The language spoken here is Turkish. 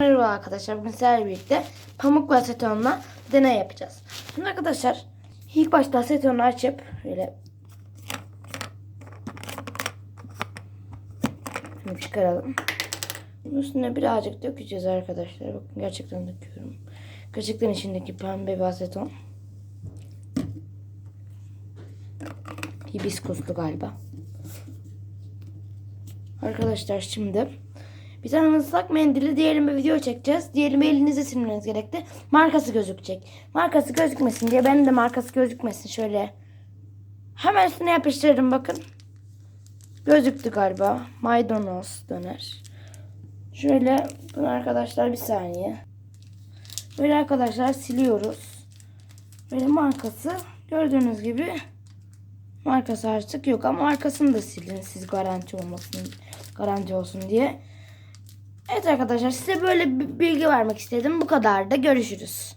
Merhaba arkadaşlar. Bugün sizlerle birlikte pamuk ve asetonla deney yapacağız. Şimdi arkadaşlar ilk başta asetonu açıp böyle Şimdi çıkaralım. Bunun üstüne birazcık dökeceğiz arkadaşlar. Bakın gerçekten döküyorum. Gerçekten içindeki pembe bir aseton. Hibiskuslu galiba. Arkadaşlar şimdi bir tane ıslak mendili diyelim bir video çekeceğiz. Diyelim elinize silmeniz gerekti. Markası gözükecek. Markası gözükmesin diye benim de markası gözükmesin şöyle. Hemen üstüne yapıştırdım bakın. Gözüktü galiba. Maydanoz döner. Şöyle bunu arkadaşlar bir saniye. Böyle arkadaşlar siliyoruz. Böyle markası gördüğünüz gibi markası artık yok ama markasını da silin siz garanti olmasın garanti olsun diye. Evet arkadaşlar size böyle bir bilgi vermek istedim. Bu kadar da görüşürüz.